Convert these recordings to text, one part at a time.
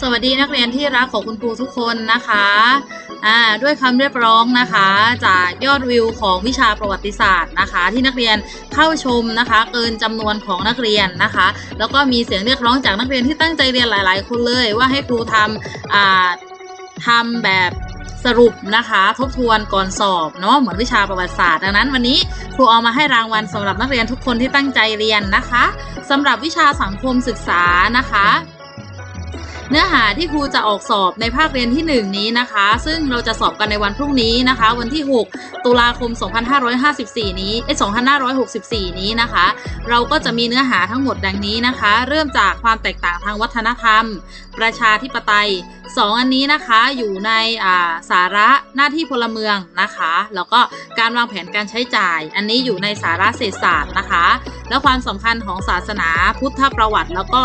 สวัสดีนักเรียนที่รักของคุณครูทุกคนนะคะอ่าด้วยคำเรียกร้องนะคะ จากยอดวิวของวิชาประวัติศาสตร์นะคะ ที่นักเรียนเข้าชมนะคะ เกินจำนวนของนักเรียนนะคะ แล้วก็มีเสียงเรียกร้องจากนักเรียนที่ตั้งใจเรียนหลาย ๆ คนเลย ว่าให้ครูทำอ่าทำแบบสรุปนะคะทบทวนก่อนสอบเนาะเหมือนวิชาประวัติศาสตร์ดังนั้นวันนี้ครูเอามาให้รางวัลสำหรับนักเรียนทุกคนที่ตั้งใจเรียนนะคะสำหรับวิชาสังคมศึกษานะคะ เนื้อหาที่ครูจะออกสอบในภาคเรียนที่ 1 นี้นะคะ ซึ่งเราจะสอบกันในวันพรุ่งนี้นะคะ วันที่ 6 ตุลาคม 2554 นี้เอ้ย2564 นี้นะคะ เราก็จะมีเนื้อหาทั้งหมดดังนี้นะคะ เริ่มจากความแตกต่างทางวัฒนธรรม ประชาธิปไตย 2 อันนี้นะคะอยู่ในาสาระหน้าที่พลเมืองนะคะ แล้วก็การวางแผนการใช้จ่าย อันนี้อยู่ในสาระเศรษฐศาสตร์นะคะ แล้วความสำคัญของศาสนาพุทธประวัติ แล้วก็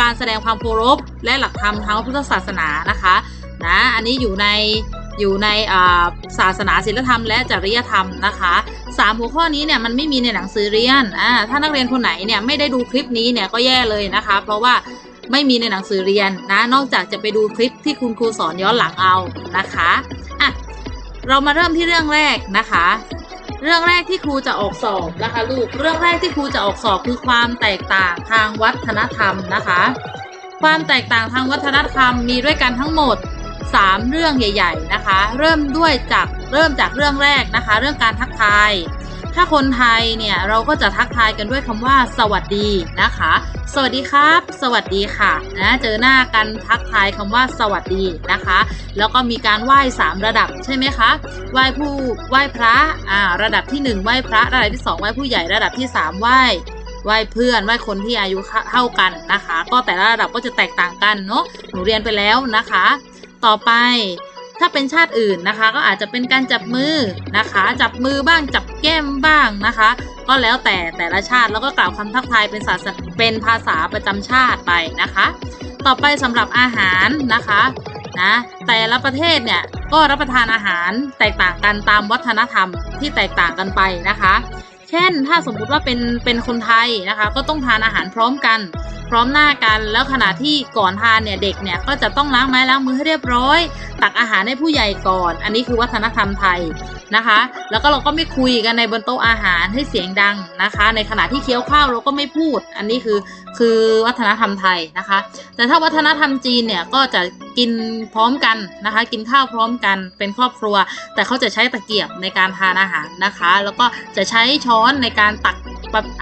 การแสดงความเคารพและหลักธรรมทางพระพุทธศาสนานะคะนะอันนี้อยู่ในอยู่ในาศาสนาศีลธรรมและจริยธรรมนะคะสามหัวข้อนี้เนี่ยมันไม่มีในหนังสือเรียนอ่าถ้านักเรียนคนไหนเนี่ยไม่ได้ดูคลิปนี้เนี่ยก็แย่เลยนะคะ เพราะว่าไม่มีในหนังสือเรียนนะ นอกจากจะไปดูคลิปที่คุณครูสอนย้อนหลังเอานะคะอะเรามาเริ่มที่เรื่องแรกนะคะ เรื่องแรกที่ครูจะออกสอบนะคะลูก เรื่องแรกที่ครูจะออกสอบคือความแตกต่างทางวัฒนธรรมนะคะ ความแตกต่างทางวัฒนธรรมมีด้วยกันทั้งหมด 3 เรื่องใหญ่ ๆ นะคะ เริ่มด้วยจากเริ่มจากเรื่องแรกนะคะ เรื่องการทักทาย ถ้าคนไทยเนี่ยเราก็จะทักทายกันด้วยคำว่า สวัสดีนะคะ สวัสดีครับ สวัสดีค่ะนะเจอหน้ากันทักทายคำว่า สวัสดีนะคะ แล้วก็มีการไหว้สามระดับใช่ไหมคะไหว้ผู้ไหว้พระอ่าระดับที่หนึ่งไหว้พระระดับที่สองไหว้ผู้ใหญ่ระดับที่สามไหว้ไหว้เพื่อนไหว้คนที่อายุเท่ากันนะคะ ก็แต่ละระดับก็จะแตกต่างกันเนาะหนูเรียนไปแล้วนะคะ ต่อไป ถ้าเป็นชาติอื่นนะคะ ก็อาจจะเป็นการจับมือนะคะ จับมือบ้างจับแก้มบ้างนะคะ ก็แล้วแต่แต่ละชาติแล้วก็กล่าวคำทักทายเป็นศาสนเป็นภาษาประจำชาติไปนะคะ ต่อไปสำหรับอาหารนะคะนะแต่ละประเทศเนี่ยก็รับประทานอาหารแตกต่างกันตามวัฒนธรรมที่แตกต่างกันไปนะคะ เช่นถ้าสมมุติว่าเป็นเป็นคนไทยนะคะ ก็ต้องทานอาหารพร้อมกัน พร้อมหน้ากันแล้วขณะที่ก่อนทานเนี่ยเด็กเนี่ยก็จะต้องล้างไม้ล้างมือให้เรียบร้อย ตักอาหารให้ผู้ใหญ่ก่อน อันนี้คือวัฒนธรรมไทยนะคะ แล้วก็เราก็ไม่คุยกันในบนโต๊ะอาหารให้เสียงดังนะคะ ในขณะที่เคี้ยวข้าวเราก็ไม่พูด อันนี้คือคือวัฒนธรรมไทยนะคะ แต่ถ้าวัฒนธรรมจีนเนี่ยก็จะกินพร้อมกันนะคะ กินข้าวพร้อมกันเป็นครอบครัว แต่เขาจะใช้ตะเกียบในการทานอาหารนะคะ แล้วก็จะใช้ช้อนในการตัก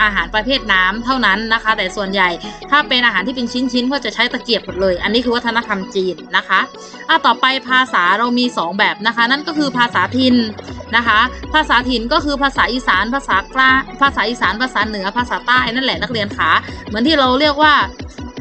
อาหารประเภทน้ำเท่านั้นนะคะ แต่ส่วนใหญ่ถ้าเป็นอาหารที่เป็นชิ้นๆก็จะใช้ตะเกียบหมดเลย อันนี้คือวัฒนธรรมจีนนะคะอะต่อไปภาษาเรามี 2 แบบนะคะ นั่นก็คือภาษาถิ่นนะคะ ภาษาถิ่นก็คือภาษาอีสาน ภาษากลางภาษาอีสาน ภาษาเหนือภาษาใต้นั่นแหละนักเรียนขาเหมือนที่เราเรียกว่า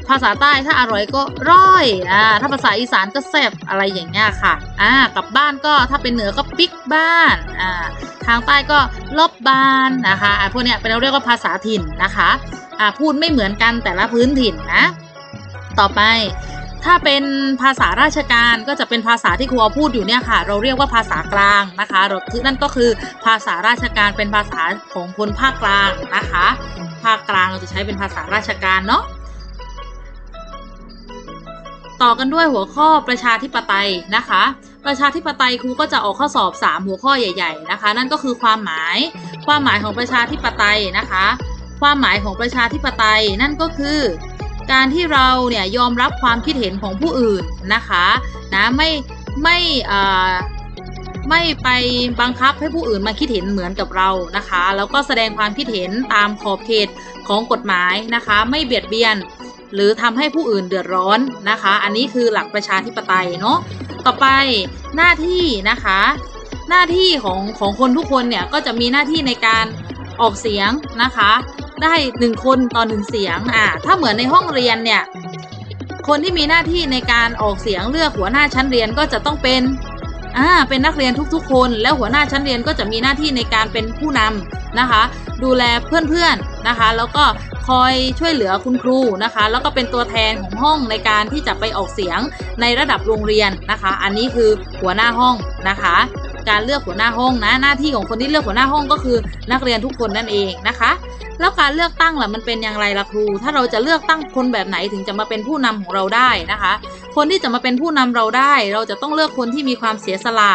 ภาษาใต้ถ้าอร่อยก็ร่อยอ่าถ้าภาษาอีสานก็แซ่บอะไรอย่างเงี้ยค่ะอ่ากลับบ้านก็ถ้าเป็นเหนือก็ปิกบ้านอ่าทางใต้ก็ลบบ้านนะคะอ่าพวกเนี้ยเป็นเราเรียกว่าภาษาถิ่นนะคะอ่าพูดไม่เหมือนกันแต่ละพื้นถิ่นนะ ต่อไปถ้าเป็นภาษาราชการก็จะเป็นภาษาที่ครูพูดอยู่เนี่ยค่ะ เราเรียกว่าภาษากลางนะคะราคือนั่นก็คือภาษาราชการเป็นภาษาของคนภาคกลางนะคะ ภาคกลางเราจะใช้เป็นภาษาราชการเนาะ ต่อกันด้วยหัวข้อประชาธิปไตยนะคะ ประชาธิปไตยครูก็จะออกข้อสอบ 3 หัวข้อใหญ่ ๆ นะคะ นั่นก็คือความหมาย ความหมายของประชาธิปไตยนะคะ ความหมายของประชาธิปไตยนั่นก็คือ การที่เราเนี่ยยอมรับความคิดเห็นของผู้อื่นนะคะนะไม่ไม่ไม่ไปบังคับให้ผู้อื่นมาคิดเห็นเหมือนกับเรานะคะ แล้วก็แสดงความคิดเห็นตามขอบเขตของกฎหมายนะคะ ไม่เบียดเบียน หรือทำให้ผู้อื่นเดือดร้อนนะคะ อันนี้คือหลักประชาธิปไตยเนาะต่อไปหน้าที่นะคะ หน้าที่ของของคนทุกคนเนี่ยก็จะมีหน้าที่ในการออกเสียงนะคะ ได้หนึ่งคนต่อหนึ่งเสียงอ่าถ้าเหมือนในห้องเรียนเนี่ยคนที่มีหน้าที่ในการออกเสียงเลือกหัวหน้าชั้นเรียนก็จะต้องเป็นอ่าเป็นนักเรียนทุกๆ คน แล้วหัวหน้าชั้นเรียนก็จะมีหน้าที่ในการเป็นผู้นำนะคะ ดูแลเพื่อนๆนะคะ แล้วก็ คอยช่วยเหลือคุณครูนะคะ แล้วก็เป็นตัวแทนของห้องในการที่จะไปออกเสียงในระดับโรงเรียนนะคะ อันนี้คือหัวหน้าห้องนะคะ การเลือกหัวหน้าห้องนะหน้าที่ของคนที่เลือกหัวหน้าห้องก็คือ นักเรียนทุกคนนั่นเองนะคะแล้วการเลือกตั้งล่ะมันเป็นอย่างไรล่ะครู ถ้าเราจะเลือกตั้งคนแบบไหนถึงจะมาเป็นผู้นำของเราได้นะคะ คนที่จะมาเป็นผู้นำเราได้ เราจะต้องเลือกคนที่มีความเสียสละ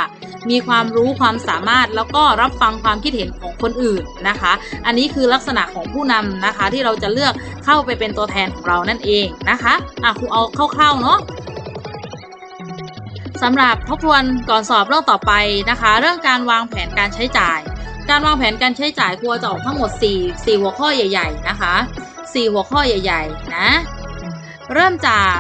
มีความรู้ความสามารถแล้วก็รับฟังความคิดเห็นของคนอื่นนะคะ อันนี้คือลักษณะของผู้นำนะคะ ที่เราจะเลือกเข้าไปเป็นตัวแทนของเรานั่นเองนะคะอะครูเอาคร่าวๆเนาะสำหรับทบทวนก่อนสอบเรื่องต่อไปนะคะ เรื่องการวางแผนการใช้จ่าย การวางแผนการใช้จ่ายครูจะออกทั้งหมด 4 4 หัวข้อใหญ่ ๆ นะคะ 4 หัวข้อใหญ่ ๆ นะ เริ่มจาก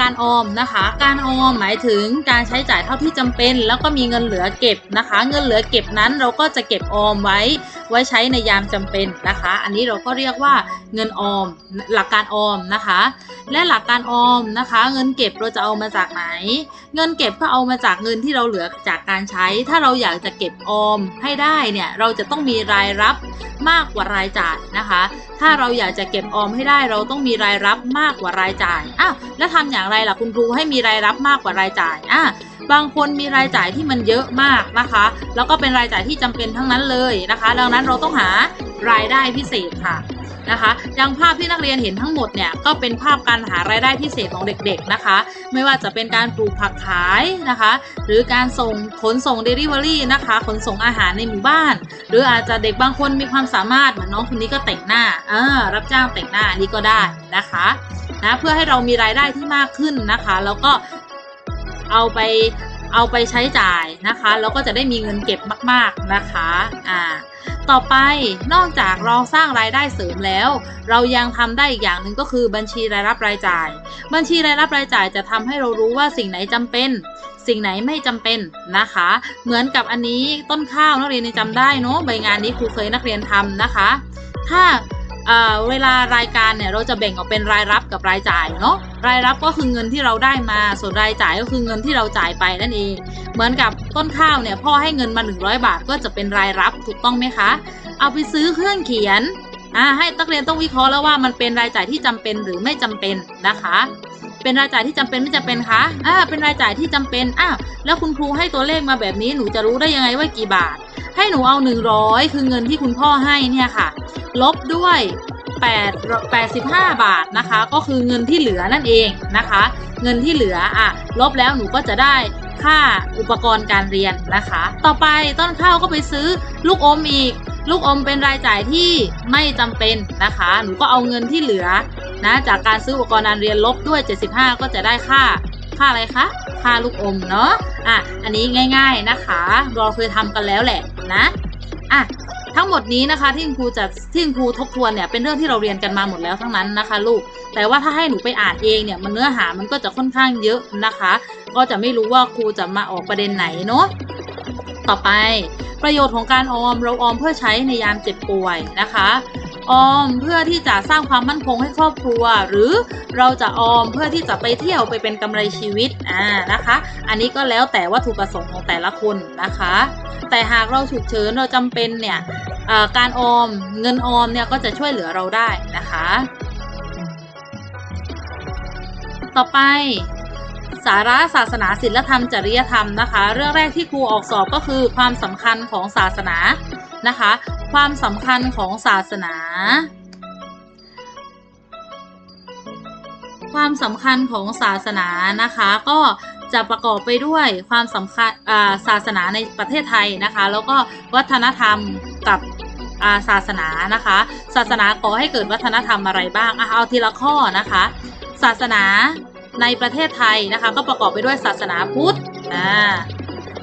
การออมนะคะ การออมหมายถึงการใช้จ่ายเท่าที่จำเป็น แล้วก็มีเงินเหลือเก็บนะคะ เงินเหลือเก็บนั้นเราก็จะเก็บออมไว้ ไว้ใช้ในยามจำเป็นนะคะ อันนี้เราก็เรียกว่าเงินออมหลักการออมนะคะ และหลักการออมนะคะ เงินเก็บเราจะเอามาจากไหน เงินเก็บก็เอามาจากเงินที่เราเหลือจากการใช้ ถ้าเราอยากจะเก็บออมให้ได้เนี่ยเราจะต้องมีรายรับ มากกว่ารายจ่ายนะคะ ถ้าเราอยากจะเก็บออมให้ได้เราต้องมีรายรับมากกว่ารายจ่ายอ้าวแล้วทำอย่างไรล่ะคุณครูให้มีรายรับมากกว่ารายจ่ายอะบางคนมีรายจ่ายที่มันเยอะมากนะคะ แล้วก็เป็นรายจ่ายที่จำเป็นทั้งนั้นเลยนะคะ ดังนั้นเราต้องหารายได้พิเศษค่ะ นะคะอย่างภาพที่นักเรียนเห็นทั้งหมดเนี่ยก็เป็นภาพการหารายได้พิเศษของเด็กๆนะคะ ไม่ว่าจะเป็นการปลูกผักขายนะคะ หรือการส่งขนส่ง Delivery นะคะขนส่งอาหารในหมู่บ้าน หรืออาจจะเด็กบางคนมีความสามารถเหมือนน้องคนนี้ก็แต่งหน้าเออรับจ้างแต่งหน้าอันนี้ก็ได้นะคะนะเพื่อให้เรามีรายได้ที่มากขึ้นนะคะ แล้วก็เอาไปเอาไปใช้จ่ายนะคะ แล้วก็จะได้มีเงินเก็บมาก ๆนะคะอ่า ต่อไปนอกจากเราสร้างรายได้เสริมแล้ว เรายังทำได้อีกอย่างหนึ่งก็คือบัญชีรายรับรายจ่าย บัญชีรายรับรายจ่ายจะทำให้เรารู้ว่าสิ่งไหนจำเป็น สิ่งไหนไม่จำเป็นนะคะ เหมือนกับอันนี้ต้นข้าวนักเรียนยังจำได้เนาะใบงานนี้ครูเคยนักเรียนทำนะคะ ถ้า เวลารายการเนี่ยเราจะแบ่งออกเป็นรายรับกับรายจ่ายเนาะรายรับก็คือเงินที่เราได้มา ส่วนรายจ่ายก็คือเงินที่เราจ่ายไปนั่นเอง เหมือนกับต้นข้าวเนี่ยพ่อให้เงินมา 100 บาทก็จะเป็นรายรับถูกต้องไหมคะ เอาไปซื้อเครื่องเขียนอ่าให้นักเรียนต้องวิเคราะห์แล้วว่ามันเป็นรายจ่ายที่จำเป็นหรือไม่จำเป็นนะคะ เป็นรายจ่ายที่จำเป็นไม่จำเป็นคะอ่าเป็นรายจ่ายที่จำเป็นอ้าวแล้วคุณครูให้ตัวเลขมาแบบนี้หนูจะรู้ได้ยังไงว่ากี่บาท ให้หนูเอา 100 คือเงินที่คุณพ่อให้เนี่ยค่ะ ลบด้วย8 85 บาทนะคะ ก็คือเงินที่เหลือนั่นเองนะคะ เงินที่เหลืออะลบแล้วหนูก็จะได้ค่าอุปกรณ์การเรียนนะคะ ต่อไปต้นข้าวก็ไปซื้อลูกอมอีก ลูกอมเป็นรายจ่ายที่ไม่จำเป็นนะคะ หนูก็เอาเงินที่เหลือ นะจากการซื้ออุปกรณ์การเรียนลบด้วย 75 ก็จะได้ค่าค่าอะไรคะค่าลูกอมเนาะอะอันนี้ง่าย ๆนะคะเราเคยทำกันแล้วแหละนะอะทั้งหมดนี้นะคะที่คุณครูจะที่คุณครูทบทวนเนี่ยเป็นเรื่องที่เราเรียนกันมาหมดแล้วทั้งนั้นนะคะ ลูก แต่ว่าถ้าให้หนูไปอ่านเองเนี่ยมันเนื้อหามันก็จะค่อนข้างเยอะนะคะ ก็จะไม่รู้ว่าครูจะมาออกประเด็นไหนเนาะต่อไป ประโยชน์ของการออมเราออมเพื่อใช้ในยามเจ็บป่วยนะคะ ออมเพื่อที่จะสร้างความมั่นคงให้ครอบครัว หรือเราจะออมเพื่อที่จะไปเที่ยวไปเป็นกำไรชีวิตอ่านะคะ อันนี้ก็แล้วแต่วัตถุประสงค์ของแต่ละคนนะคะ แต่หากเราฉุกเฉินเราจำเป็นเนี่ยการออมเงินออมเนี่ยก็จะช่วยเหลือเราได้นะคะ ต่อไปสาระศาสนาศิลธรรมจริยธรรมนะคะ เรื่องแรกที่ครูออกสอบก็คือความสำคัญของศาสนานะคะ ความสำคัญของศาสนา ความสำคัญของศาสนานะคะ ก็จะประกอบไปด้วยความสำคัญศาสนาในประเทศไทยนะคะ แล้วก็วัฒนธรรมกับาศาสนานะคะ ศาสนาก่อให้เกิดวัฒนธรรมอะไรบ้างอเอาทีละข้อนะคะ ศาสนาในประเทศไทยนะคะ ก็ประกอบไปด้วยศาสนาพุทธ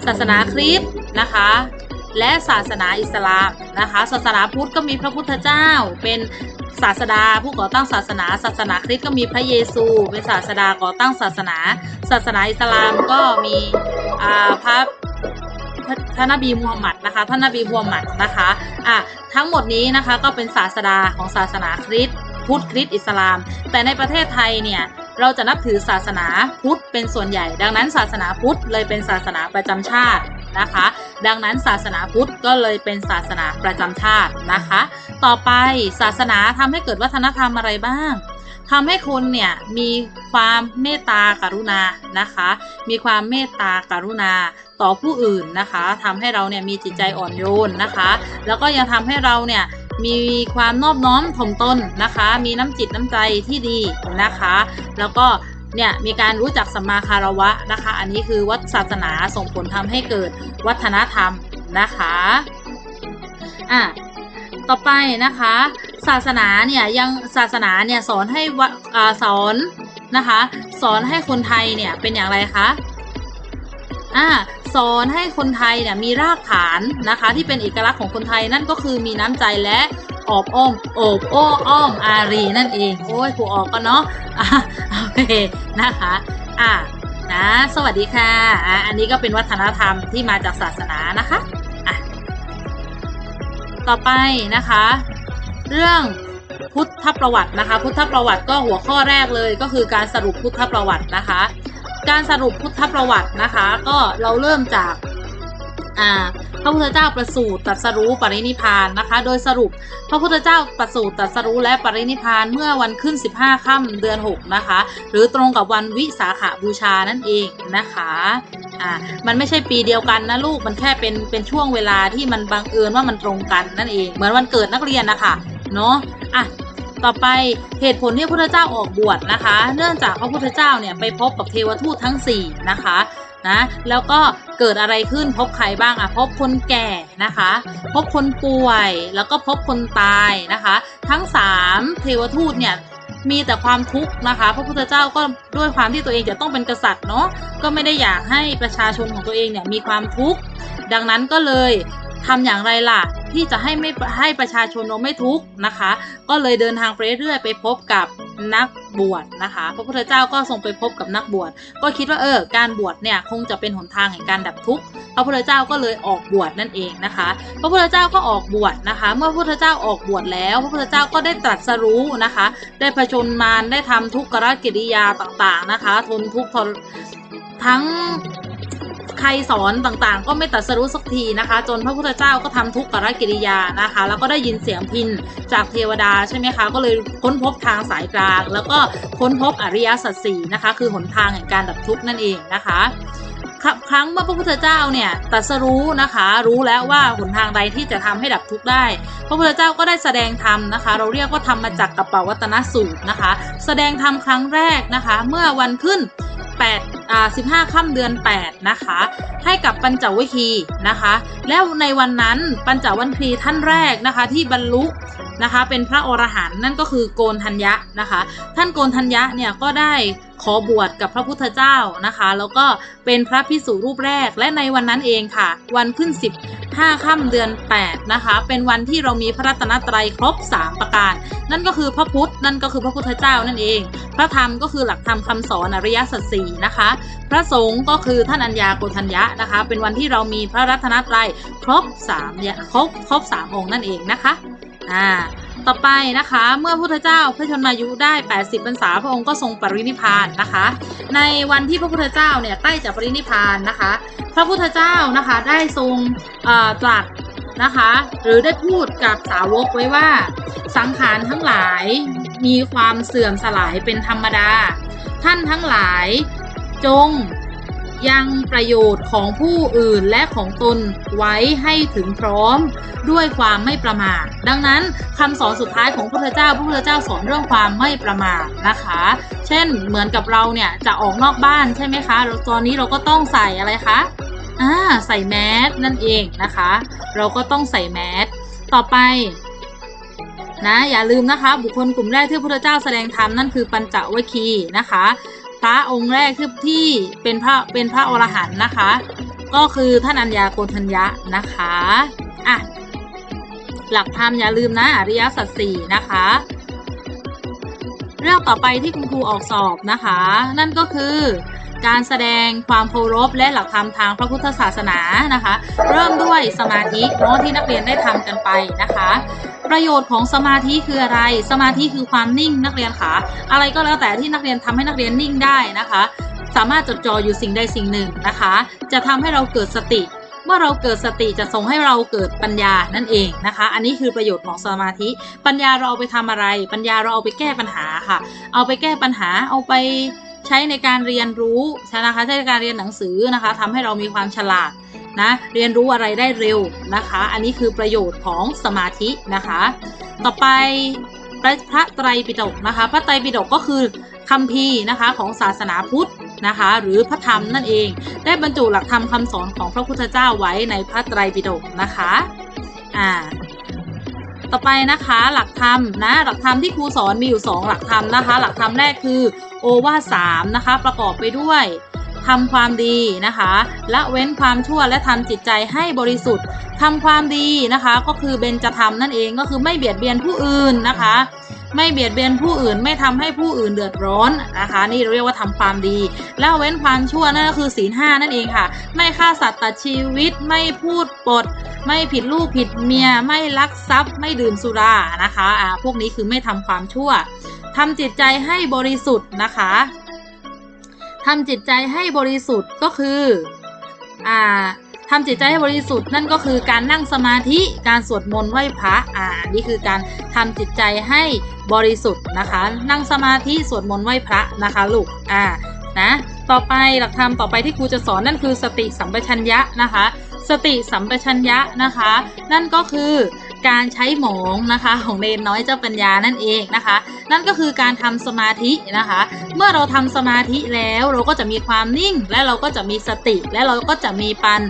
ศาสนาคริสต์นะคะ และศาสนาอิสลามนะคะ ศาสนาพุทธก็มีพระพุทธเจ้า เป็นศาสดาผู้ก่อตั้งศาสนา ศาสนาคริสต์ก็มีพระเยซู เป็นศาสดาก่อตั้งศาสนา ศาสนาอิสลามก็มีพระพระท่านนบีมูฮัมหมัดนะคะท่านนบีมูฮัมหมัดนะคะอะทั้งหมดนี้นะคะก็เป็นศาสดาของศาสนาคริสต์พุทธคริสต์อิสลาม แต่ในประเทศไทยเนี่ยเราจะนับถือศาสนาพุทธเป็นส่วนใหญ่ ดังนั้นศาสนาพุทธเลยเป็นศาสนาประจำชาตินะคะ ดังนั้นศาสนาพุทธก็เลยเป็นศาสนาประจำชาตินะคะ ต่อไปศาสนาทำให้เกิดวัฒนธรรมอะไรบ้างทำให้คนเนี่ยมีความเมตตากรุณานะคะ มีความเมตตากรุณาต่อผู้อื่นนะคะทำให้เราเนี่ยมีจิตใจอ่อนโยนนะคะ แล้วก็ยังทำให้เราเนี่ยมีความนอบน้อมถ่อมตนนะคะ มีน้ำจิตน้ำใจที่ดีนะคะ แล้วก็ เนี่ยมีการรู้จักสัมมาคารวะนะคะ อันนี้คือวัดศาสนาส่งผลทำให้เกิดวัฒนธรรมนะคะอะต่อไปนะคะ ศาสนาเนี่ยยังศาสนาเนี่ยสอนให้วะอ่าสอนนะคะ สอนให้คนไทยเนี่ยเป็นอย่างไรคะอ่าสอนให้คนไทยเนี่ยมีรากฐานนะคะ ที่เป็นเอกลักษณ์ของคนไทยนั่นก็คือมีน้ำใจและ ออบอ้อมโอบโอ้อ้อมอารีนั่นเอง โอ้ยผูออกก็เนาะอะโอเคนะคะอะนะสวัสดีค่ะอะ อันนี้ก็เป็นวัฒนธรรมที่มาจากศาสนานะคะอะต่อไปนะคะ เรื่องพุทธประวัตินะคะ พุทธประวัติก็หัวข้อแรกเลยก็คือการสรุปพุทธประวัตินะคะ การสรุปพุทธประวัตินะคะ ก็เราเริ่มจากอ่า พระพุทธเจ้าประสูติตรัสรู้ปรินิพานนะคะ โดยสรุปพระพุทธเจ้าประสูติตรัสรู้และปรินิพานเมื่อวันขึ้น 15ค่ำเดือน 6 นะคะ หรือตรงกับวันวิสาขบูชานั่นเองนะคะอ่ามันไม่ใช่ปีเดียวกันนะลูกมันแค่เป็นเป็นช่วงเวลาที่มันบังเอิญว่ามันตรงกันนั่นเอง เหมือนวันเกิดนักเรียนนะคะเนาะอะต่อไปเหตุผลที่พระพุทธเจ้าออกบวชนะคะ เนื่องจากพระพุทธเจ้าเนี่ยไปพบกับเทวทูตทั้ง 4 นะคะนะแล้วก็ เกิดอะไรขึ้นพบใครบ้างอะพบคนแก่นะคะ พบคนป่วยแล้วก็พบคนตายนะคะ ทั้ง 3 เทวทูตเนี่ยมีแต่ความทุกข์นะคะ พระพุทธเจ้าก็ด้วยความที่ตัวเองจะต้องเป็นกษัตริย์เนาะก็ไม่ได้อยากให้ประชาชนของตัวเองเนี่ยมีความทุกข์ดังนั้นก็เลยทำอย่างไรล่ะ ที่จะให้ไม่ให้ประชาชนเราไม่ทุกข์นะคะ ก็เลยเดินทางไปเรื่อยไปพบกับ นักบวชนะคะ พระพุทธเจ้าก็ทรงไปพบกับนักบวช ก็คิดว่าเออ การบวชเนี่ยคงจะเป็นหนทางแห่งการดับทุกข์ พระพุทธเจ้าก็เลยออกบวชนั่นเองนะคะ พระพุทธเจ้าก็ออกบวชนะคะ เมื่อพระพุทธเจ้าออกบวชแล้ว พระพุทธเจ้าก็ได้ตรัสรู้นะคะ ได้ผจญมาร ได้ทำทุกขกิริยาต่างๆนะคะ ทนทุกข์ทั้ง ใครสอนต่างๆ ก็ไม่ตรัสรู้สักทีนะคะ จนพระพุทธเจ้าก็ทำทุกขกิริยานะคะ แล้วก็ได้ยินเสียงพินจากเทวดาใช่ไหมคะ ก็เลยค้นพบทางสายกลาง แล้วก็ค้นพบอริยสัจสี่นะคะ คือหนทางแห่งการดับทุกข์นั่นเองนะคะครับครั้งเมื่อพระพุทธเจ้าเนี่ยตรัสรู้นะคะ รู้แล้วว่าหนทางใดที่จะทำให้ดับทุกข์ได้ พระพุทธเจ้าก็ได้แสดงธรรมนะคะ เราเรียกว่าธรรมจักกรกับปวัตนสูตรนะคะ แสดงธรรมครั้งแรกนะคะ เมื่อวันขึ้น8 15ค่ำเดือน 8 นะคะ ให้กับปัญจวัคคีนะคะ แล้วในวันนั้นปัญจวัคคีท่านแรกนะคะที่บรรลุนะคะเป็นพระอรหันต์นั่นก็คือโกนทัญญะนะคะ ท่านโกนทัญญะเนี่ยก็ได้ขอบวชกับพระพุทธเจ้านะคะ แล้วก็เป็นพระพิสุรูปแรกและในวันนั้นเองค่ะ วันขึ้น 15ค่ำเดือน 8 นะคะ เป็นวันที่เรามีพระรัตนตรัยครบ 3 ประการ นั่นก็คือพระพุทธนั่นก็คือพระพุทธเจ้านั่นเอง พระธรรมก็คือหลักธรรมคำสอนอริยสัจสี่นะคะพระสงฆ์ก็คือท่านอัญญาโกณทัญญะนะคะ เป็นวันที่เรามีพระรัตนตรัยครบ3เนี่ยครบครบ3องค์นั่นเองนะคะอ่าต่อไปนะคะ เมื่อพระพุทธเจ้าพระชนมายุได้ 80พรรษาพระองค์ก็ทรงปรินิพานนะคะ ในวันที่พระพุทธเจ้าเนี่ยใกล้จะปรินิพานนะคะ พระพุทธเจ้านะคะได้ทรงตรัสนะคะ หรือได้พูดกับสาวกไว้ว่า สังขารทั้งหลายมีความเสื่อมสลายเป็นธรรมดา ท่านทั้งหลาย จง ยังประโยชน์ของผู้อื่นและของตนไว้ให้ถึงพร้อมด้วยความไม่ประมาท ดังนั้นคำสอนสุดท้ายของพระพุทธเจ้า พระพุทธเจ้าสอนเรื่องความไม่ประมาทนะคะ เช่นเหมือนกับเราเนี่ยจะออกนอกบ้านใช่ไหมคะตอนนี้เราก็ต้องใส่อะไรคะอ่าใส่แมสนั่นเองนะคะ เราก็ต้องใส่แมสต่อไปนะอย่าลืมนะคะ บุคคลกลุ่มแรกที่พระพุทธเจ้าแสดงธรรมนั่นคือปัญจวัคคีย์นะคะ ระองค์แรกคือที่เป็นพระเป็นพระอรหันต์นะคะ ก็คือท่านอัญญาโกณทัญญะนะคะอะหลักธรรมอย่าลืมนะอริยสัจสี่นะคะ เรื่องต่อไปที่คุณครูออกสอบนะคะ นั่นก็คือ การแสดงความเคารพและหลักธรรมทางพระพุทธศาสนานะคะ เริ่มด้วยสมาธิเนาะที่นักเรียนได้ทำกันไปนะคะ ประโยชน์ของสมาธิคืออะไร สมาธิคือความนิ่งนักเรียนคะอะไรก็แล้วแต่ที่นักเรียนทำให้นักเรียนนิ่งได้นะคะ สามารถจดจ่ออยู่สิ่งใดสิ่งหนึ่งนะคะ จะทำให้เราเกิดสติเมื่อเราเกิดสติจะส่งให้เราเกิดปัญญานั่นเองนะคะ อันนี้คือประโยชน์ของสมาธิ ปัญญาเราเอาไปทำอะไร ปัญญาเราเอาไปแก้ปัญหาค่ะ เอาไปแก้ปัญหา เอาไป ใช้ในการเรียนรู้ใช่นะคะใช้ในการเรียนหนังสือนะคะทำให้เรามีความฉลาดนะเรียนรู้อะไรได้เร็วนะคะ อันนี้คือประโยชน์ของสมาธินะคะ ต่อไปพระไตรปิฎกนะคะ พระไตรปิฎกก็คือคัมภีนะคะของศาสนาพุทธนะคะ หรือพระธรรมนั่นเอง ได้บรรจุหลักธรรมคำสอนของพระพุทธเจ้าไว้ในพระไตรปิฎกนะคะอ่า ต่อไปนะคะหลักธรรมนะหลักธรรมที่ครูสอนมีอยู่ 2 หลักธรรมนะคะ หลักธรรมแรกคือโอวาสามนะคะประกอบไปด้วยทำความดีนะคะละเว้นความชั่วและทำจิตใจให้บริสุทธิ์ทำความดีนะคะ ก็คือเบญจธรรมนั่นเองก็คือไม่เบียดเบียนผู้อื่นนะคะ ไม่เบียดเบียนผู้อื่น ไม่ทำให้ผู้อื่นเดือดร้อนนะคะ นี่เรียกว่าทำความดีแล้วเว้นความชั่วนั่นก็คือศีลห้านั่นเองค่ะ ไม่ฆ่าสัตว์ตัดชีวิตไม่พูดปด ไม่ผิดลูกผิดเมียไม่ลักทรัพย์ ไม่ดื่มสุรานะคะอ่าพวกนี้คือไม่ทำความชั่วทำจิตใจให้บริสุทธิ์นะคะทำจิตใจให้บริสุทธิ์ก็คืออ่าทำจิตใจให้บริสุทธิ์นั่นก็คือการนั่งสมาธิการสวดมนต์ไหว้พระอ่านี่คือการทำจิตใจให้บริสุทธิ์นะคะ นั่งสมาธิสวดมนต์ไหว้พระนะคะลูกอ่านะต่อไปหลักธรรมต่อไปที่ครูจะสอนนั่นคือสติสัมปชัญญะนะคะ สติสัมปชัญญะนะคะ นั่นก็คือการใช้หมองนะคะ ของเนนน้อยเจ้าปัญญานั่นเองนะคะ นั่นก็คือการทำสมาธินะคะ เมื่อเราทำสมาธิแล้วเราก็จะมีความนิ่ง และเราก็จะมีสติและเราก็จะมีปัญ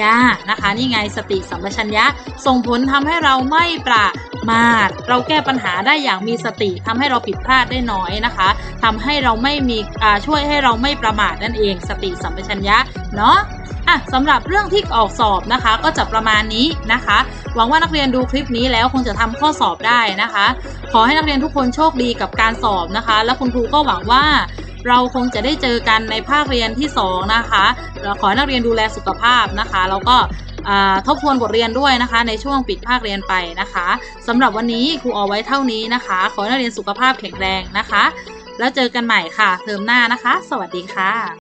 ญานะคะนี่ไงสติสัมปชัญญะ ส่งผลทำให้เราไม่ประมาทเราแก้ปัญหาได้อย่างมีสติทำให้เราผิดพลาดได้น้อยนะคะทำให้เราไม่มีอ่าช่วยให้เราไม่ประมาทนั่นเอง สติสัมปชัญญะเนาะ อะสำหรับเรื่องที่ออกสอบนะคะ ก็จะประมาณนี้นะคะ หวังว่านักเรียนดูคลิปนี้แล้วคงจะทำข้อสอบได้นะคะ ขอให้นักเรียนทุกคนโชคดีกับการสอบนะคะ และคุณครูก็หวังว่าเราคงจะได้เจอกันในภาคเรียนที่ 2 นะคะเราขอให้นักเรียนดูแลสุขภาพนะคะ แล้วก็ทบทวนบทเรียนด้วยนะคะ ในช่วงปิดภาคเรียนไปนะคะสำหรับวันนี้ครูเอาไว้เท่านี้นะคะ ขอให้นักเรียนสุขภาพแข็งแรงนะคะ แล้วเจอกันใหม่ค่ะ เทอมหน้านะคะ สวัสดีค่ะ